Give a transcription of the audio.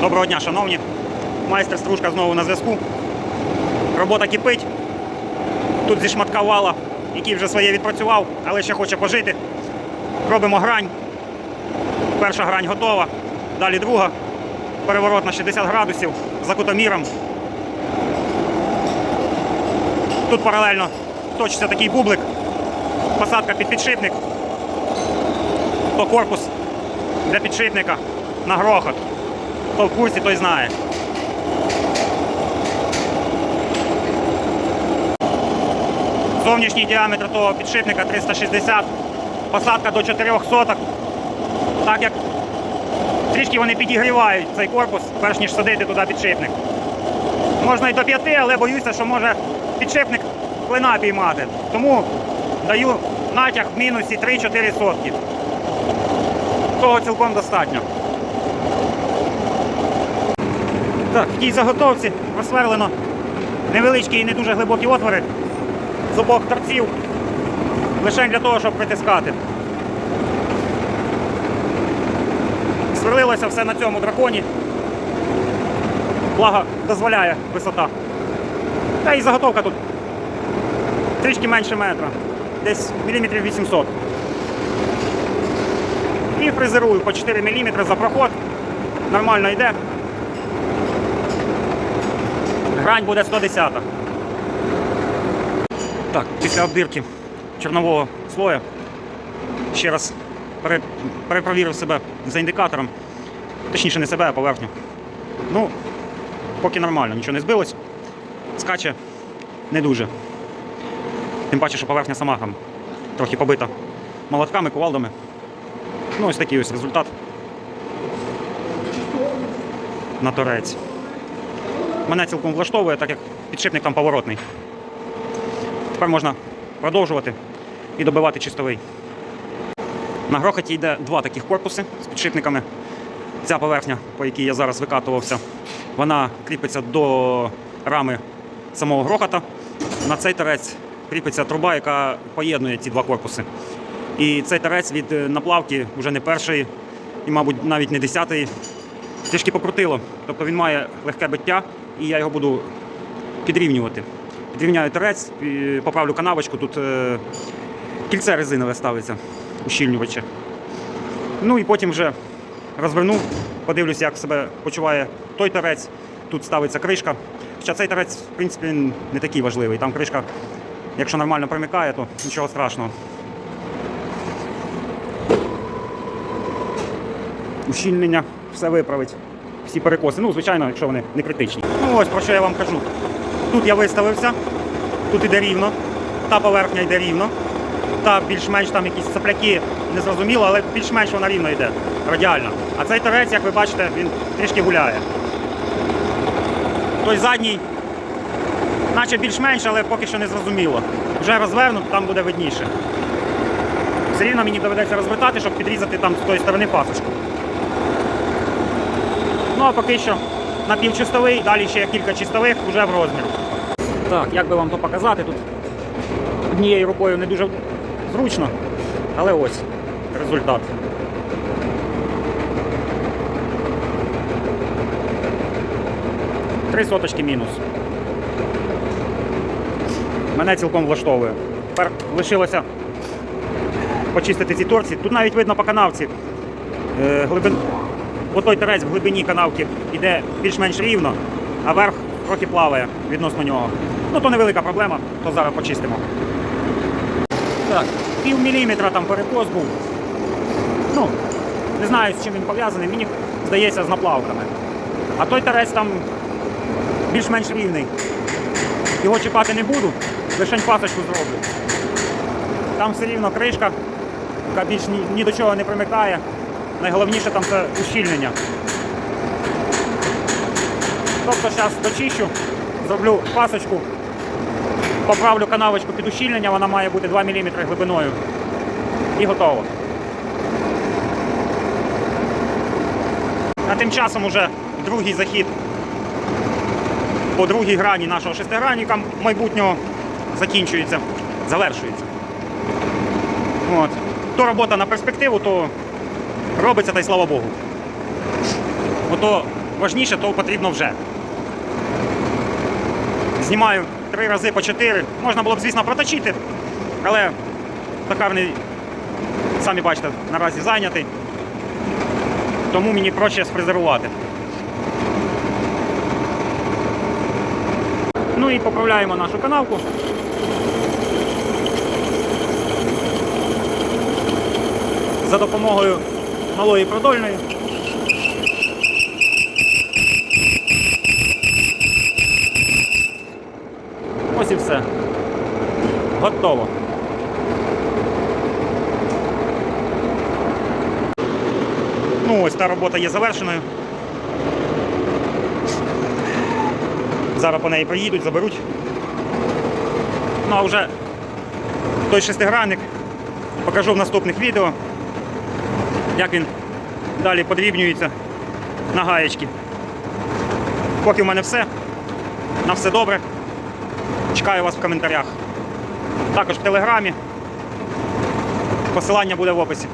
Доброго дня, шановні. Майстер стружка знову на зв'язку. Робота кипить. Тут зі шматка вала, який вже своє відпрацював, але ще хоче пожити. Робимо грань. Перша грань готова. Далі друга. Переворот на 60 градусів за кутоміром. Тут паралельно точиться такий бублик. Посадка під підшипник. То корпус для підшипника на грохот. Хто в курсі, той знає. Зовнішній діаметр того підшипника 360, посадка до 4 соток. Так як трішки вони підігрівають цей корпус, перш ніж садити туди підшипник. Можна й до 5, але боюся, що може підшипник клина піймати. Тому даю натяг в мінусі 3-4 сотки. Того цілком достатньо. Так, в тій заготовці просверлено невеличкі і не дуже глибокі отвори з обох торців. Лише для того, щоб притискати. Сверлилося все на цьому драконі. Благо дозволяє висота. Та і заготовка тут трішки менше метра. Десь міліметрів 800. І фрезерую по 4 мм за проход. Нормально йде. Грань буде 110. Так, після обдирки чорнового слоя ще раз перепровірив себе за індикатором. Точніше, не себе, а поверхню. Ну, поки нормально, нічого не збилось. Скаче не дуже. Тим паче, що поверхня сама там трохи побита молотками, кувалдами. Ну, ось такий ось результат. На торець. Мене цілком влаштовує, так як підшипник там поворотний. Тепер можна продовжувати і добивати чистовий. На грохоті йде два таких корпуси з підшипниками. Ця поверхня, по якій я зараз викатувався, вона кріпиться до рами самого грохота. На цей торець кріпиться труба, яка поєднує ці два корпуси. І цей тарець від е, наплавки вже не перший і, мабуть, навіть не десятий. Трішки покрутило. Тобто він має легке биття, і я його буду підрівнювати. Підрівняю тарець, і поправлю канавочку. Тут е, кільце резинове ставиться, ущільнюваче. Ну і потім вже розверну, подивлюся, як себе почуває той тарець. Тут ставиться кришка. Хоча цей тарець, в принципі, не такий важливий. Там кришка, якщо нормально примикає, то нічого страшного. ущільнення все виправить. Всі перекоси. Ну, звичайно, якщо вони не критичні. Ну ось про що я вам кажу. Тут я виставився, тут іде рівно, та поверхня йде рівно, та більш-менш там якісь сопляки незрозуміло, але більш-менш вона рівно йде, радіально. А цей торець, як ви бачите, він трішки гуляє. Той задній, наче більш-менш, але поки що не зрозуміло. Вже розвернуто, там буде видніше. Все рівно мені доведеться розвертати, щоб підрізати там з тої сторони пасочку. Ну а поки що напівчистовий, далі ще кілька чистових вже в розмір. Так, як би вам то показати, тут однією рукою не дуже зручно, але ось результат. Три соточки мінус. Мене цілком влаштовує. Тепер лишилося почистити ці торці. Тут навіть видно по канавці. Е, глибин... Отой терець в глибині канавки йде більш-менш рівно, а верх трохи плаває відносно нього. Ну то невелика проблема, то зараз почистимо. Так, пів міліметра там перекос був. Ну, не знаю, з чим він пов'язаний, мені здається, з наплавками. А той терець там більш-менш рівний. Його чіпати не буду, лише пасочку зроблю. Там все рівно кришка, яка більш ні, ні до чого не примикає. Найголовніше там це ущільнення. Тобто зараз дочищу, зроблю пасочку, поправлю канавочку під ущільнення, вона має бути 2 мм глибиною. І готово. А тим часом уже другий захід по другій грані нашого шестигранника майбутнього закінчується, завершується. От. То робота на перспективу, то робиться та й слава Богу. Ото важніше, то потрібно вже. Знімаю три рази по чотири. Можна було б, звісно, проточити, але токарний, самі бачите, наразі зайнятий. Тому мені проще спрезервувати. Ну і поправляємо нашу канавку. За допомогою малої продольної. Ось і все. Готово. Ну, ось та робота є завершеною. Зараз по неї приїдуть, заберуть. Ну а вже той шестигранник покажу в наступних відео, як він далі подрібнюється на гаєчки. Поки в мене все. На все добре. Чекаю вас в коментарях. Також в телеграмі. Посилання буде в описі.